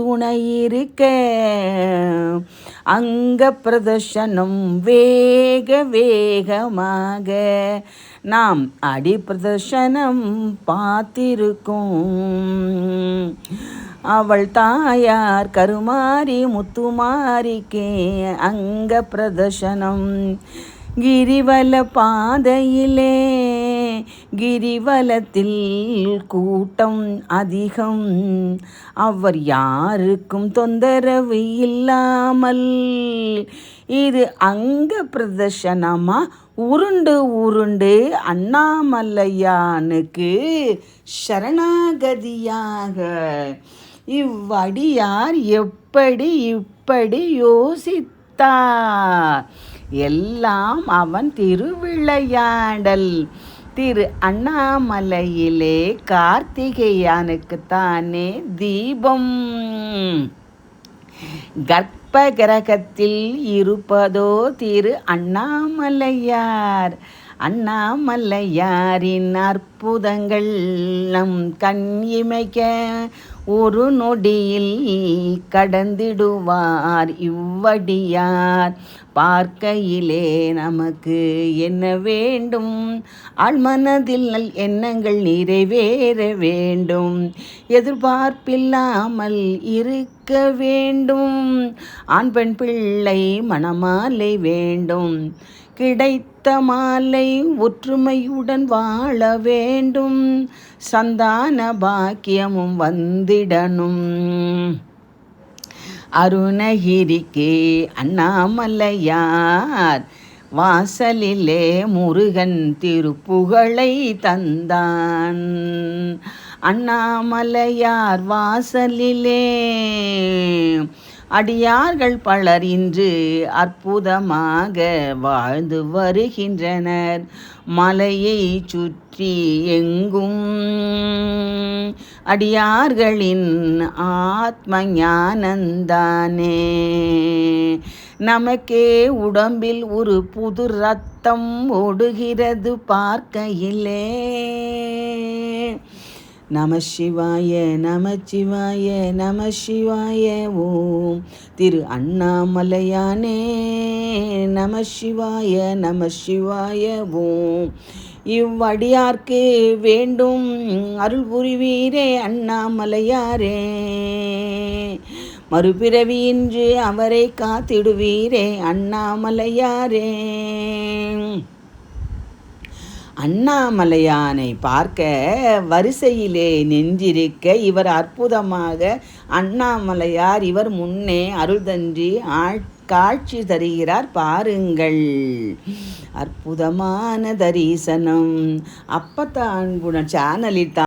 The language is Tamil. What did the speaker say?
துணையிருக்க. அங்க பிரதர்ஷனம் வேக வேகமாக. நாம் அடி பிரதர்ஷனம் பார்த்திருக்கோம். அவள் தாயார் கருமாரி முத்துமாரிக்கே அங்க பிரதர்ஷனம். கிரிவல பாதையிலே கிரிவலத்தில் கூட்டம் அதிகம். அவர் யாருக்கும் தொந்தரவு இல்லாமல் இது அங்க பிரதர்ஷனமா? உருண்டு உருண்டு அண்ணாமலையானுக்கு சரணாகதியாக. இவ்வடியார் எப்படி இப்படி யோசித்தார்? எல்லாம் அவன் திருவிளையாடல். திரு அண்ணாமலையிலே கார்த்திகேயானுக்கு தானே தீபம். கர்ப்ப கிரகத்தில் இருப்பதோ திரு அண்ணாமலையார். அண்ணாமலையாரின் அற்புதங்கள் நம் கண் இமைக்க ஒரு நொடியில் கடந்திடுவார் இவ்வடியார். பார்க்கையிலே நமக்கு என்ன வேண்டும்? ஆழ்மனதில் நல் எண்ணங்கள் நிறைவேற வேண்டும். எதிர்பார்ப்பில்லாமல் இருக்க வேண்டும். ஆண் பெண் பிள்ளை மணமாலை வேண்டும். கிடைத்த மாலை ஒற்றுமையுடன் வாழ வேண்டும். சந்தான பாக்கியமும் வந்திடணும். அருணகிரிக்கே அண்ணாமலையார் வாசலிலே முருகன் திருப்புகழை தந்தான். அண்ணாமலையார் வாசலிலே. அடியார்கள் பலர் இன்று அற்புதமாக வாழ்ந்து வருகின்றனர். மலையை சுற்றி எங்கும் அடியார்களின் ஆத்ம ஞானந்தானே நமக்கே உடம்பில் ஒரு புது ரத்தம் ஓடுகிறது பார்க்கையிலே. நம சிவாய நம சிவாய நம சிவாய ஓம். திரு அண்ணாமலையானே நம சிவாய நம சிவாய ஓம். இவ்வடியார்க்கு வேண்டும் அருள் புரிவீரே அண்ணாமலையாரே. மறுபிறவியின்றி அவரை காத்திடுவீரே அண்ணாமலையாரே. அண்ணாமலையானை பார்க்க வரிசையிலே நெஞ்சிருக்க இவர் அற்புதமாக அண்ணாமலையார் இவர் முன்னே அருள் தன்றி காட்சி தருகிறார் பாருங்கள். அற்புதமான தரிசனம். அப்பத்தான் குண சேனலில் தான்